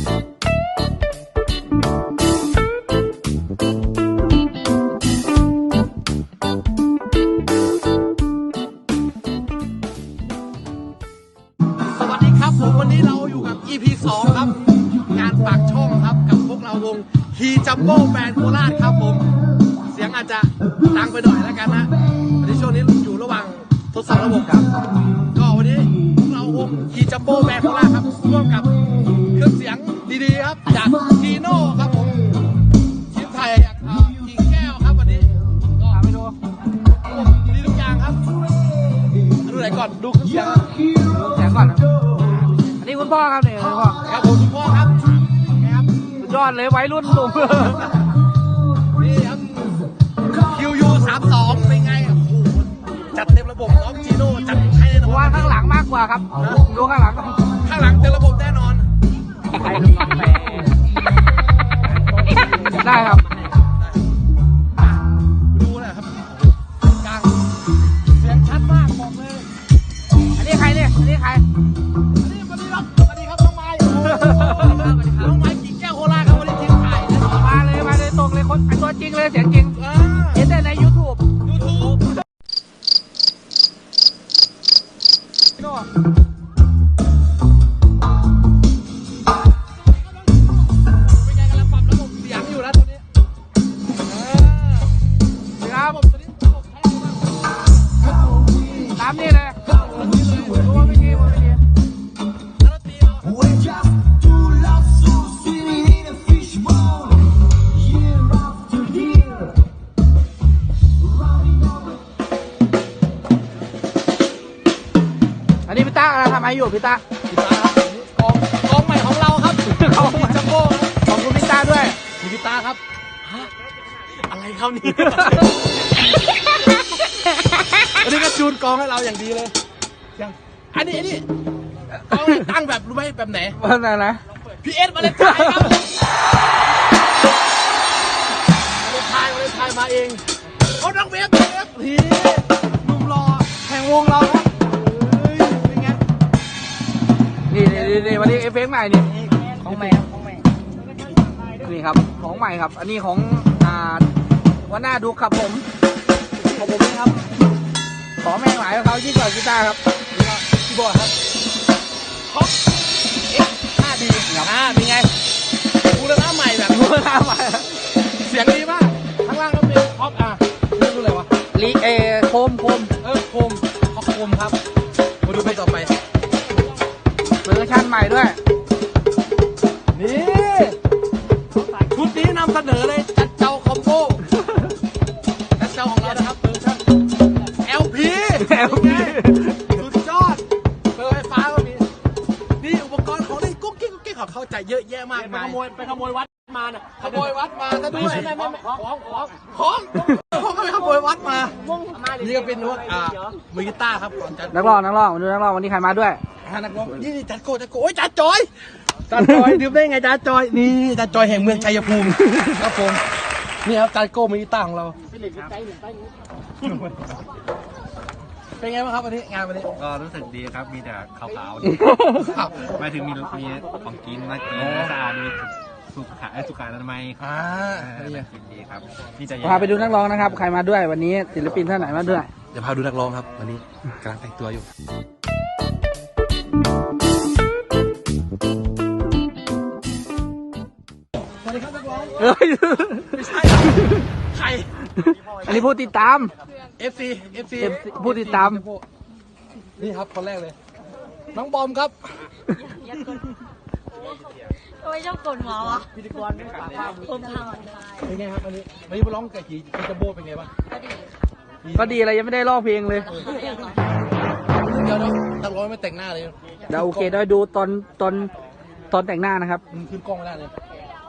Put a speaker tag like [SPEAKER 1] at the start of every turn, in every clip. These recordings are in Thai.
[SPEAKER 1] สวัสดีครับผมวันนี้เราอยู่กับ EP 2 ครับ งานปากช่องครับกับพวกเราวงฮีจัมโบ้แบนโคราชครับผม เสียงอาจจะดังไปหน่อยแล้วกันนะวันช่วงนี้อยู่ระหว่างทดสอบระบบครับ ก็วันนี้พวกเราวงฮีจัมโบ้แบนโคราชครับร่วมกับ จากทีโน่ครับผมทีมไทยจากอ่ากิ่งแก้วครับวันนี้ก็ไปดูดีทุกอย่างครับดูไหนก่อนดูเครื่องเสียง
[SPEAKER 2] เสียงก่อนนะอันนี้คุณพ่อครับเนี่ยคุณพ่อ
[SPEAKER 1] ครับผมคุณพ่อครับครับ
[SPEAKER 2] สุดยอดเลยวัยรุ่นหนุ่ม
[SPEAKER 1] นี่ครับคิวยูสามสองเป็นไงโอ้โหจัดเต็มระบบน้องจีโน่จัดให้แน่น
[SPEAKER 2] ผ
[SPEAKER 1] อ
[SPEAKER 2] ม
[SPEAKER 1] น
[SPEAKER 2] ว่าข้างหลังมากกว่าครับดูข้างหลัง
[SPEAKER 1] ข้างหลังเต็มระบบ นี้
[SPEAKER 2] ใครเนี่ยอันนี้ใคร
[SPEAKER 1] อันนี้วันนี้ครับสวัสดีครับน้องไม้โอ้โหน้องไม้กิ่งแก้วโคราชครับวันนี้ทีมถ่ายนะครับ
[SPEAKER 2] มาเลยมาเลยตรงเลยคนไอ้ตัวจริงเลยเสียงจริง
[SPEAKER 1] อ่า
[SPEAKER 2] เห็นแต่ใน YouTube
[SPEAKER 1] ยูทูบเป็นไงกำลังปรับระบบเสียงอยู่นะตอนนี้อ่า
[SPEAKER 2] ครับ
[SPEAKER 1] ระบบตัวนี้ระบบใช้ดีมาก
[SPEAKER 2] ตามนี่เลย อันนี้พี่ต้าทำอะไรอยู่พี่ต้า
[SPEAKER 1] กีตาร์ครับกองกองใหม่ของเราครับ
[SPEAKER 2] กองใหม่
[SPEAKER 1] จัมโบ้ครับ
[SPEAKER 2] ขอบคุณพี่ต้าด้วย
[SPEAKER 1] มีกีตาร์ครับฮะอะไรครับนี่อันนี้ก็จูนกองให้เราอย่างดีเลยยังอันนี้อันนี้กองเนี่ยตั้งแบบรู้ไหมแบบไหน
[SPEAKER 2] ว่าไงนะ
[SPEAKER 1] พีเอสมาเลนไทน์ครับมาเลนไทน์มาเลนไทน์มาเองเอาน้องเวฟน้องเวฟทีหนุ่มรอแห่งวงเรา นี่
[SPEAKER 2] นี่นี่นี่วันนี้เอฟเฟกต์ใหม่นี่
[SPEAKER 1] ของใหม่ของใหม่
[SPEAKER 2] นี่ครับของใหม่ครับ อันนี้ของอ่าวันหน้าดูครับผมของผมนี่ครับของแม่งหลายของเขายิ่งกว่ากีตาร์ครับ
[SPEAKER 1] คีย์บอร์ดครับฮอกเอ็กห้าดีอ่าเป็นไงบูรณะใหม่แบบ
[SPEAKER 2] ดูหน้าใหม่
[SPEAKER 1] เสียงดีมาก มยวัดมาซะด้วย
[SPEAKER 3] ไม่ไม่ไม่ไม่ของของ
[SPEAKER 1] ของของก็ไปขโมยวัดมา นี่ก็เป็นพวกอ่ามือกีตาร์ครับก่อนจัด
[SPEAKER 2] นักร้องนักร้องมาดูนักร้องวันนี้ใครมาด้วย
[SPEAKER 1] อ่านักร้องนี่นี่จัดโกจัดโกโอ้ยจัดจอยจัดจอยดื่มได้ไงจัดจอยนี่จัดจอยแห่งเมืองชัยภูมิครับผมนี่ครับจัดโกมือกีตาร์ของเราเป็นไงบ้างครับวันนี้งานวันนี้
[SPEAKER 3] ก็รู้สึกดีครับมีแต่ขาวๆ
[SPEAKER 1] ครับ
[SPEAKER 3] หมายถึงมีมีของกินมากินและสะอาดมี สุขายสุขอนามัย
[SPEAKER 1] อ่า
[SPEAKER 3] เออ
[SPEAKER 1] นี่ไง
[SPEAKER 3] กินดีครับนี่จะ
[SPEAKER 2] พาไปดูนักร้องนะครับ ใครมาด้วยวันนี้ศิลปินท่านไหนมาด้วย
[SPEAKER 1] เดี๋ยวพาดูนักร้องครับ วันนี้กำลังแต่งตัวอยู่สวัสดีครับนักร้อง
[SPEAKER 2] เฮ้ย
[SPEAKER 1] ไม่ใช่ใคร
[SPEAKER 2] อันนี้ผู้ติดตาม
[SPEAKER 1] FC FC
[SPEAKER 2] FC ผู้ติดตาม
[SPEAKER 1] นี่ครับคนแรกเลย น้องบอมครับ
[SPEAKER 4] ทำไมชอบกดหมอวะ
[SPEAKER 1] พิธีกรไม่ฝากภาพ
[SPEAKER 4] ผมทำอะไร
[SPEAKER 1] เป็นไงครับวันนี้วันนี้มาร้องกับกี่กี่จัมโบ้เป็นไงบ้าง
[SPEAKER 2] ก็ดีอะไรยังไม่ได้ร้องเพลงเลย
[SPEAKER 1] เดี๋ยวเดี๋ยวนักร้องไม่แต่งหน้าเลย
[SPEAKER 2] เดี๋ยวโอเคเดี๋ยวดูตอนตอนตอนแต่งหน้านะครับ
[SPEAKER 1] มึงขึ้นกล้องไม่ได้เลย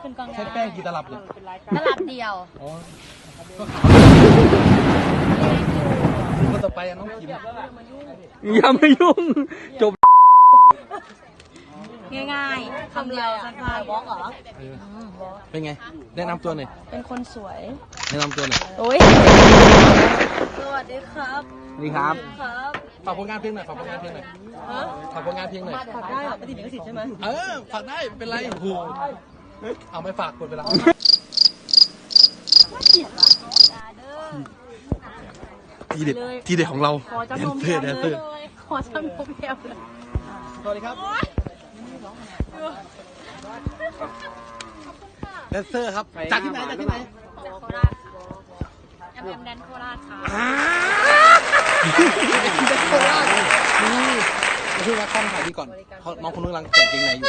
[SPEAKER 4] ขึ้นกอง
[SPEAKER 1] ใช้แป้งกี่ตลับเนี่ย
[SPEAKER 4] ตลับเดียว
[SPEAKER 1] อ๋อก็ขาวคนต่อไปอะน้องคิม
[SPEAKER 2] อย่ามายุ่งจบ
[SPEAKER 4] ง่ายๆคำเดียวสั้นๆบล็อกเหรอ
[SPEAKER 1] เป็นไง แนะนำตัวหน่อย
[SPEAKER 4] เป็นคนสวย
[SPEAKER 1] แนะนำตัวหน่อย
[SPEAKER 4] โอ้ยสวัสดีครับ
[SPEAKER 2] นี่ครับ
[SPEAKER 4] ครับ
[SPEAKER 1] ฝากผลงานเพลงหน่อยฝากผลงานเพลงหน่อย
[SPEAKER 4] ฮะ
[SPEAKER 1] ฝากผลงานเพลงหน่อย
[SPEAKER 4] ฝากได้เหรอไม่ติดลิขสิทธิ์ใช่ไหม
[SPEAKER 1] เออฝากได้ไม่เป็นไรโอ้โหเอาไม่ฝากคนไปแล้วทีเด็ดทีเด็ดของเรา
[SPEAKER 4] ขอ
[SPEAKER 1] แด
[SPEAKER 4] จำน
[SPEAKER 1] น
[SPEAKER 4] ม
[SPEAKER 1] เซ
[SPEAKER 4] เพี
[SPEAKER 1] อยร์
[SPEAKER 4] บ
[SPEAKER 1] แดน
[SPEAKER 4] เล
[SPEAKER 1] เซอร์
[SPEAKER 4] ยขอจำนมเพียบเลย
[SPEAKER 1] สวัสดีครับ แดนเซอร์ครับจากที่ไหนจากที่ไหน
[SPEAKER 4] จากโคราชค่ะแอมแอมแดนโคราชค่ะ
[SPEAKER 1] โคราชนี่มาช่วยวัดกล้องถ่ายนี่ก่อนเพราะน้องคนนึงกำลังแต่งเกงในอยู่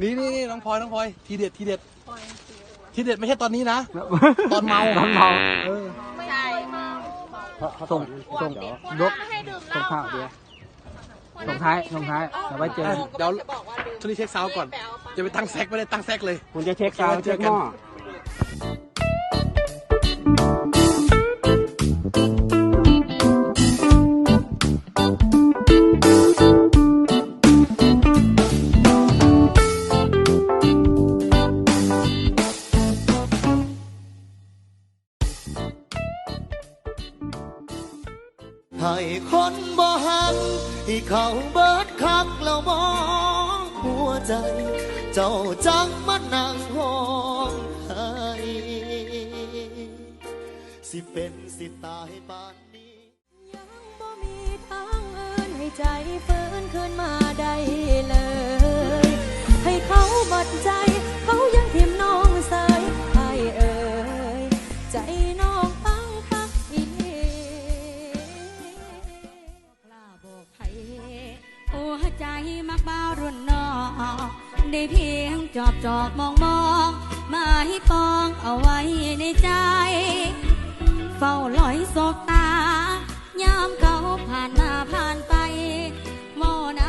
[SPEAKER 1] นี่นี่นี่น้องพลอยน้องพลอยทีเด็ดทีเด็ดทีเด็ดไม่ใช่ตอนนี้นะ ตอนเมา
[SPEAKER 2] ตอนเมา
[SPEAKER 1] เออ
[SPEAKER 4] ไม่ใช่เมา
[SPEAKER 2] ส่งส่งยก
[SPEAKER 4] ให้ดื่มเห
[SPEAKER 2] ส่ง
[SPEAKER 4] ล้า
[SPEAKER 2] ข้าวเดียวส่งท้ายส่งท้ายเดี๋ยวไว้เจอกัน
[SPEAKER 1] เดี๋ยวช่วงนี้เช็คซาวด์ก่อน จะไปตั้งแซกไม่ได้ตั้งแซกเลย
[SPEAKER 2] คุณจะเช็คซาวด์เช็คหม้อ
[SPEAKER 5] ให้คนบ่หักให้เขาเบิดคักแล้วมองหัวใจ เจ้าจังมานั่งห้องไห้สิเป็นสิตายปานนี้
[SPEAKER 6] ยังบ่มีทางอื่นให้ใจฟื้นคืนมาได้เลย ให้เขาหมดใจ จอบ
[SPEAKER 7] จอบมองมองมาให้ปองเอาไว้ในใจ เฝ้าลอยสกตายามเขาผ่านมาผ่านไปมอง